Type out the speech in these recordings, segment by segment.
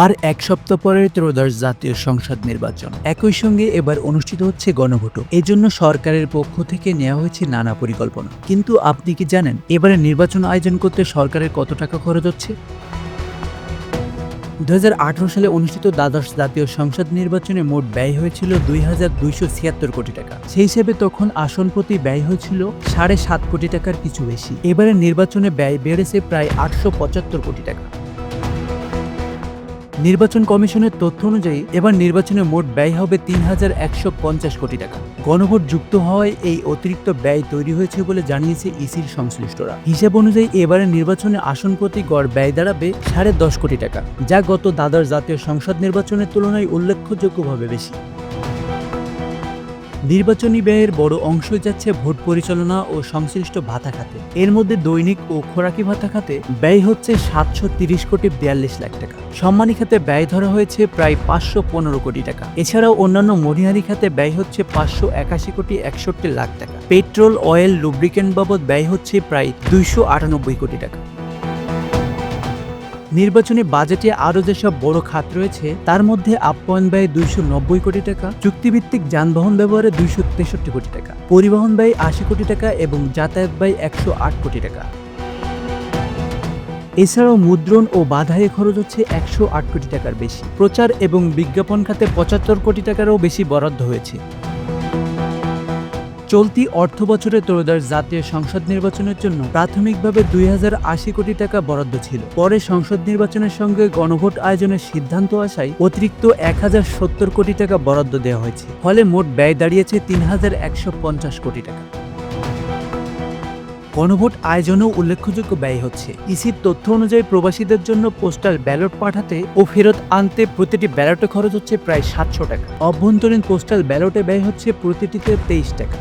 আর এক সপ্তাহ পরে ত্রয়োদশ জাতীয় সংসদ নির্বাচন। একই সঙ্গে এবার অনুষ্ঠিত হচ্ছে গণভোটও। এজন্য সরকারের পক্ষ থেকে নেওয়া হয়েছে নানা পরিকল্পনা। কিন্তু আপনি কি জানেন, এবারে নির্বাচন আয়োজন করতে সরকারের কত টাকা খরচ হচ্ছে? দু হাজার আঠেরো সালে অনুষ্ঠিত দ্বাদশ জাতীয় সংসদ নির্বাচনে মোট ব্যয় হয়েছিল দুই হাজার দুইশো ছিয়াত্তর কোটি টাকা। সেই হিসেবে তখন আসন প্রতি ব্যয় হয়েছিল সাড়ে সাত কোটি টাকার কিছু বেশি। এবারে নির্বাচনে ব্যয় বেড়েছে প্রায় আটশো পঁচাত্তর কোটি টাকা। নির্বাচন কমিশনের তথ্য অনুযায়ী এবার নির্বাচনে মোট ব্যয় হবে তিন হাজার একশো পঞ্চাশ কোটি টাকা। গণভোট যুক্ত হওয়ায় এই অতিরিক্ত ব্যয় তৈরি হয়েছে বলে জানিয়েছে ইসির সংশ্লিষ্টরা। হিসাব অনুযায়ী এবারের নির্বাচনে আসন প্রতি গড় ব্যয় দাঁড়াবে সাড়ে দশ কোটি টাকা, যা গত দাদার জাতীয় সংসদ নির্বাচনের তুলনায় উল্লেখযোগ্যভাবে বেশি। নির্বাচনী ব্যয়ের বড় অংশই যাচ্ছে ভোট পরিচালনা ও সংশ্লিষ্ট ভাতা খাতে। এর মধ্যে দৈনিক ও খোরাকি ভাতা খাতে ব্যয় হচ্ছে সাতশো তিরিশ কোটি বিয়াল্লিশ লাখ টাকা। সম্মানী খাতে ব্যয় ধরা হয়েছে প্রায় পাঁচশো পনেরো কোটি টাকা। এছাড়াও অন্যান্য মণিহারি খাতে ব্যয় হচ্ছে পাঁচশো একাশি কোটি একষট্টি লাখ টাকা। পেট্রোল, অয়েল, লুব্রিকেন্ট বাবদ ব্যয় হচ্ছে প্রায় দুইশো আটানব্বই কোটি টাকা। নির্বাচনী বাজেটে আরও যেসব বড় খাত রয়েছে, তার মধ্যে আপ্যায়ন ব্যয় দুইশো নব্বই কোটি টাকা, চুক্তিভিত্তিক যানবাহন ব্যবহারে দুইশো তেষট্টি কোটি টাকা, পরিবহন ব্যয় আশি কোটি টাকা এবং যাতায়াত ব্যয় একশো আট কোটি টাকা। এছাড়াও মুদ্রণ ও বাধায় খরচ হচ্ছে একশো আট কোটি টাকার বেশি। প্রচার এবং বিজ্ঞাপন খাতে পঁচাত্তর কোটি টাকারও বেশি বরাদ্দ হয়েছে। চলতি অর্থ বছরে ত্রয়োদশ জাতীয় সংসদ নির্বাচনের জন্য প্রাথমিকভাবে দুই হাজার আশি কোটি টাকা বরাদ্দ ছিল। পরে সংসদ নির্বাচনের সঙ্গে গণভোট আয়োজনের সিদ্ধান্ত আসায় অতিরিক্ত এক হাজার সত্তর কোটি টাকা বরাদ্দ দেওয়া হয়েছে। ফলে মোট ব্যয় দাঁড়িয়েছে তিন হাজার একশো পঞ্চাশ কোটি টাকা। গণভোট আয়োজনেও উল্লেখযোগ্য ব্যয় হচ্ছে। ইসির তথ্য অনুযায়ী প্রবাসীদের জন্য পোস্টাল ব্যালট পাঠাতে ও ফেরত আনতে প্রতিটি ব্যালটে খরচ হচ্ছে প্রায় সাতশো টাকা। অভ্যন্তরীণ পোস্টাল ব্যালটে ব্যয় হচ্ছে প্রতিটিতে তেইশ টাকা।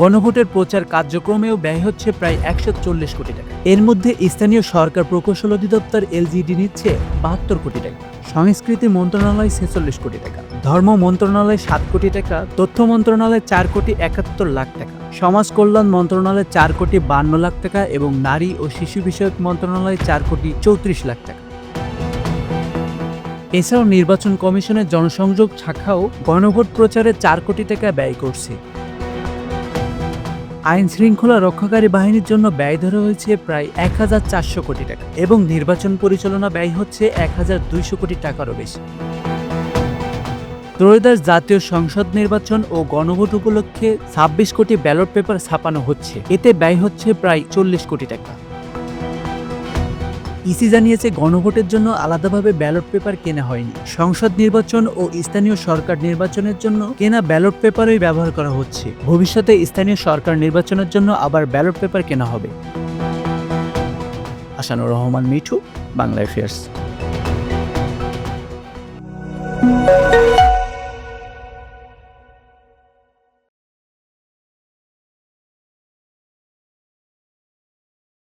গণভোটের প্রচার কার্যক্রমেও ব্যয় হচ্ছে প্রায় একশো চল্লিশ কোটি টাকা। এর মধ্যে স্থানীয় সরকার প্রকৌশল অধিদপ্তর এলজিডি নিচ্ছে বাহাত্তর কোটি টাকা। সংস্কৃতি মন্ত্রণালয় ছেচল্লিশ কোটি টাকা। ধর্ম মন্ত্রণালয় সাত কোটি টাকা। তথ্য মন্ত্রণালয় চার কোটি একাত্তর লাখ টাকা। সমাজ কল্যাণ মন্ত্রণালয় চার কোটি বান্ন লাখ টাকা এবং নারী ও শিশু বিষয়ক মন্ত্রণালয় চার কোটি চৌত্রিশ লাখ টাকা। এছাড়াও নির্বাচন কমিশনের জনসংযোগ শাখাও গণভোট প্রচারে চার কোটি টাকা ব্যয় করছে। আইন শৃঙ্খলা রক্ষাকারী বাহিনীর জন্য ব্যয় ধরা হয়েছে প্রায় এক হাজার চারশো কোটি টাকা এবং নির্বাচন পরিচালনা ব্যয় হচ্ছে এক হাজার দুইশো কোটি টাকারও বেশি। ত্রয়োদশ জাতীয় সংসদ নির্বাচন ও গণভোট উপলক্ষে ছাব্বিশ কোটি ব্যালট পেপার ছাপানো হচ্ছে। এতে ব্যয় হচ্ছে প্রায় চল্লিশ কোটি টাকা। ইসি জানিয়েছে গণভোটের জন্য আলাদাভাবে ব্যালট পেপার কেনা হয়নি। সংসদ নির্বাচন ও স্থানীয় সরকার নির্বাচনের জন্য কেনা ব্যালট পেপারই ব্যবহার করা হচ্ছে। ভবিষ্যতে স্থানীয় সরকার নির্বাচনের জন্য আবার ব্যালট পেপার কেনা হবে। আসানুর রহমান, মিঠু বাংলা অ্যাফেয়ার্স